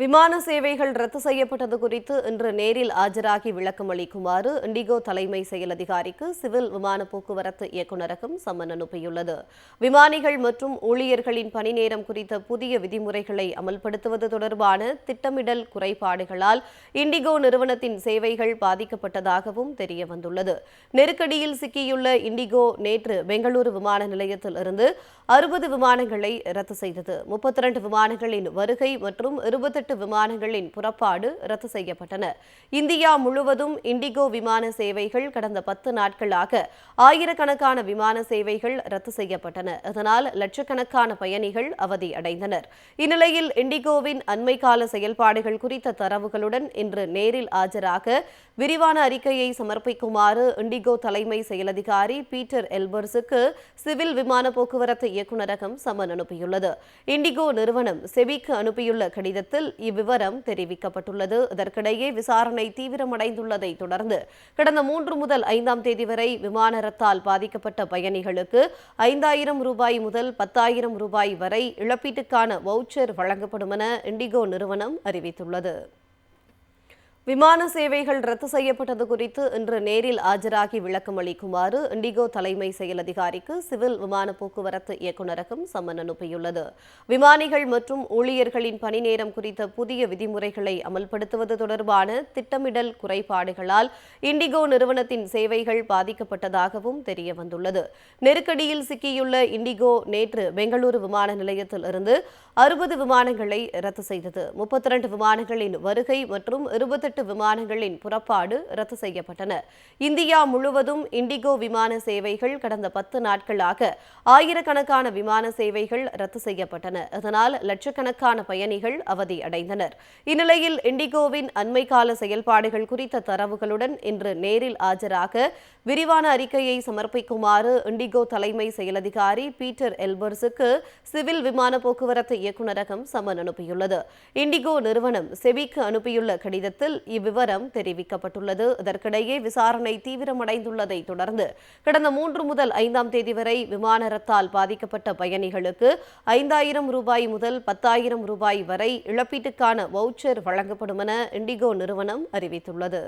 விமான சேவைகள் ரத்து செய்யப்பட்டது குறித்து இன்று நேரில் ஆஜராகி விளக்கம் அளிக்குமாறு இண்டிகோ தலைமை செயல் அதிகாரிக்கு சிவில் விமான போக்குவரத்து இயக்குநரகம் சம்மன் அனுப்பியுள்ளது. விமானிகள் மற்றும் ஊழியர்களின் பணி நேரம் குறித்த புதிய விதிமுறைகளை அமல்படுத்துவது தொடர்பான திட்டமிடல் குறைபாடுகளால் இண்டிகோ நிறுவனத்தின் சேவைகள் பாதிக்கப்பட்டதாகவும் தெரிய வந்துள்ளது நெருக்கடியில் சிக்கியுள்ள இண்டிகோ நேற்று பெங்களூரு விமான நிலையத்தில் இருந்து அறுபது விமானங்களை ரத்து செய்தது. முப்பத்தி இரண்டு விமானங்களின் வருகை மற்றும் இருபத்தெட்டு விமானங்களின் புறப்பாடு ரத்து செய்யப்பட்டன. இந்தியா முழுவதும் இண்டிகோ விமான சேவைகள் கடந்த பத்து நாட்களாக ஆயிரக்கணக்கான விமான சேவைகள் ரத்து செய்யப்பட்டன. இதனால் லட்சக்கணக்கான பயணிகள் அவதி அடைந்தனர். இந்நிலையில் இண்டிகோவின் அண்மை கால செயல்பாடுகள் குறித்த தரவுகளுடன் இன்று நேரில் ஆஜராக விரிவான அறிக்கையை சமர்ப்பிக்குமாறு இண்டிகோ தலைமை செயலதிகாரி பீட்டர் எல்பர்ஸுக்கு சிவில் விமான போக்குவரத்து இயக்குநரகம் சமன் அனுப்பியுள்ளது. இண்டிகோ நிறுவனம் செபிக்கு அனுப்பியுள்ள கடிதத்தில் இவ்விவரம் தெரிவிக்கப்பட்டுள்ளது. இதற்கிடையே விசாரணை தீவிரமடைந்துள்ளதை தொடர்ந்து கடந்த மூன்று முதல் ஐந்தாம் தேதி வரை விமான ரத்தால் பாதிக்கப்பட்ட பயணிகளுக்கு ஐந்தாயிரம் ரூபாய் முதல் பத்தாயிரம் ரூபாய் வரை இழப்பீட்டுக்கான வவுச்சர் வழங்கப்படும் என இண்டிகோ நிறுவனம் அறிவித்துள்ளது. விமான சேவைகள் ரத்து செய்யப்பட்டது குறித்து இன்று நேரில் ஆஜராகி விளக்கம் அளிக்குமாறு இண்டிகோ தலைமை செயல் அதிகாரிக்கு சிவில் விமான போக்குவரத்து இயக்குநரகம் சம்மன் அனுப்பியுள்ளது. விமானிகள் மற்றும் ஊழியர்களின் பணி நேரம் குறித்த புதிய விதிமுறைகளை அமல்படுத்துவது தொடர்பான திட்டமிடல் குறைபாடுகளால் இண்டிகோ நிறுவனத்தின் சேவைகள் பாதிக்கப்பட்டதாகவும் தெரியவந்துள்ளது. நெருக்கடியில் சிக்கியுள்ள இண்டிகோ நேற்று பெங்களூரு விமான நிலையத்தில் இருந்து அறுபது விமானங்களை ரத்து செய்தது. முப்பத்தி இரண்டு விமானங்களின் வருகை மற்றும் இருபத்தெட்டு விமானங்களின் புறப்பாடு ரத்து செய்யப்பட்டன. இந்தியா முழுவதும் இண்டிகோ விமான சேவைகள் கடந்த பத்து நாட்களாக ஆயிரக்கணக்கான விமான சேவைகள் ரத்து செய்யப்பட்டன. இதனால் லட்சக்கணக்கான பயணிகள் அவதி அடைந்தனர். இந்நிலையில் இண்டிகோவின் அண்மை கால செயல்பாடுகள் குறித்த தரவுகளுடன் இன்று நேரில் ஆஜராக விரிவான அறிக்கையை சமர்ப்பிக்குமாறு இண்டிகோ தலைமை செயலதிகாரி பீட்டர் எல்பர்ஸுக்கு சிவில் விமான போக்குவரத்து இயக்குநரகம் சம்மன் அனுப்பியுள்ளது. இண்டிகோ நிறுவனம் செபிக்கு அனுப்பியுள்ள கடிதத்தில் இவ்விவரம் தெரிவிக்கப்பட்டுள்ளது. இதற்கிடையே விசாரணை தீவிரமடைந்துள்ளதை தொடர்ந்து கடந்த மூன்று முதல் ஐந்தாம் தேதி வரை விமான ரத்தால் பாதிக்கப்பட்ட பயணிகளுக்கு ஐந்தாயிரம் ரூபாய் முதல் பத்தாயிரம் ரூபாய் வரை இழப்பீட்டுக்கான வவுச்சர் வழங்கப்படும் என இண்டிகோ நிறுவனம் அறிவித்துள்ளது.